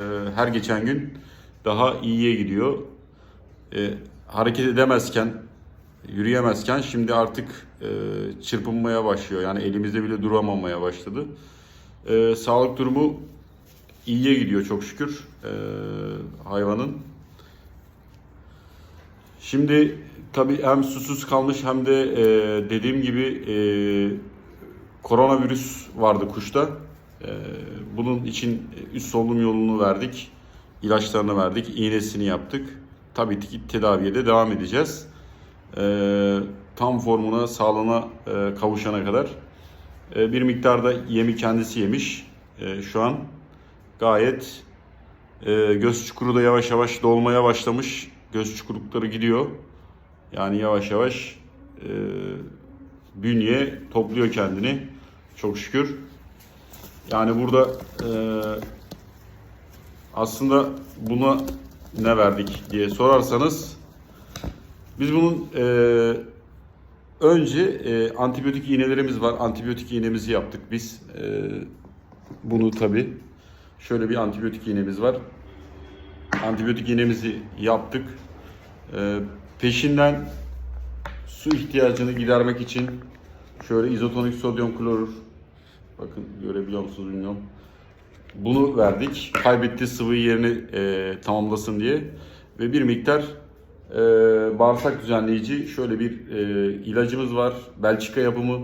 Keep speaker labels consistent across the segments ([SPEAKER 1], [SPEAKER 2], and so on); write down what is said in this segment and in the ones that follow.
[SPEAKER 1] Ee, her geçen gün daha iyiye gidiyor. Ee, hareket edemezken, yürüyemezken şimdi artık e, çırpınmaya başlıyor. Yani elimizde bile duramamaya başladı. Ee, sağlık durumu iyiye gidiyor çok şükür ee, hayvanın. Şimdi tabii hem susuz kalmış hem de e, dediğim gibi e, koronavirüs vardı kuşta. E, bunun için üst solunum yolunu verdik. ilaçlarını verdik. iğnesini yaptık. Tabii ki tedaviye de devam edeceğiz. E, tam formuna, sağlığına e, kavuşana kadar. E, bir miktarda yemi kendisi yemiş. E, şu an gayet e, göz çukuru da yavaş yavaş dolmaya başlamış. Göz çukurlukları gidiyor. Yani yavaş yavaş e, bünye topluyor kendini. Çok şükür. Yani burada e, aslında buna ne verdik diye sorarsanız biz bunun e, önce e, antibiyotik iğnelerimiz var. Antibiyotik iğnemizi yaptık biz. E, bunu tabi şöyle bir antibiyotik iğnemiz var. Antibiyotik iğnemizi yaptık. E, peşinden su ihtiyacını gidermek için şöyle izotonik sodyum klorür bakın görebiliyor musunuz bilmiyorum. Bunu verdik. Kaybettiği sıvıyı yerini e, tamamlasın diye ve bir miktar e, bağırsak düzenleyici şöyle bir e, ilacımız var. Belçika yapımı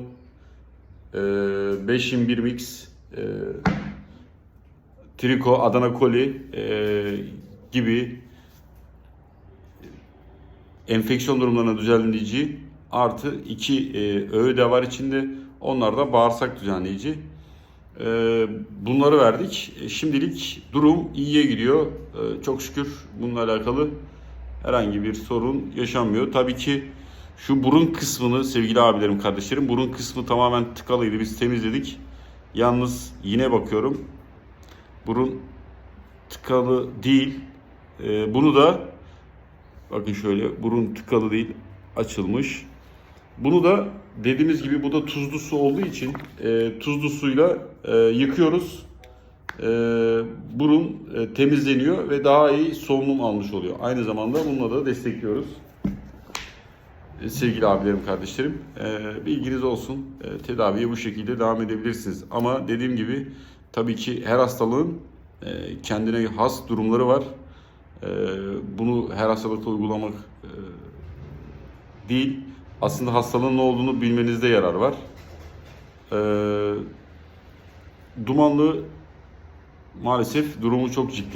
[SPEAKER 1] e, 5-21 mix e, Triko, Adana Koli e, gibi enfeksiyon durumlarına düzenleyici artı iki e, öğü de var içinde. Onlar da bağırsak düzenleyici. E, bunları verdik. E, şimdilik durum iyiye gidiyor. E, çok şükür bununla alakalı herhangi bir sorun yaşanmıyor. Tabii ki şu burun kısmını sevgili abilerim, kardeşlerim burun kısmı tamamen tıkalıydı. Biz temizledik. Yalnız yine bakıyorum burun tıkalı değil. E, bunu da bakın şöyle burun tıkalı değil açılmış. Bunu da dediğimiz gibi bu da tuzlu su olduğu için e, tuzlu suyla e, yıkıyoruz. E, burun e, temizleniyor ve daha iyi solunum almış oluyor. Aynı zamanda bununla da destekliyoruz. E, sevgili abilerim, kardeşlerim, e, bilginiz olsun. E, tedaviye bu şekilde devam edebilirsiniz. Ama dediğim gibi tabii ki her hastalığın e, kendine has durumları var. E, bunu her hastalıkta uygulamak e, değil. Aslında hastalığın ne olduğunu bilmenizde yarar var. E, dumanlı maalesef durumu çok ciddi.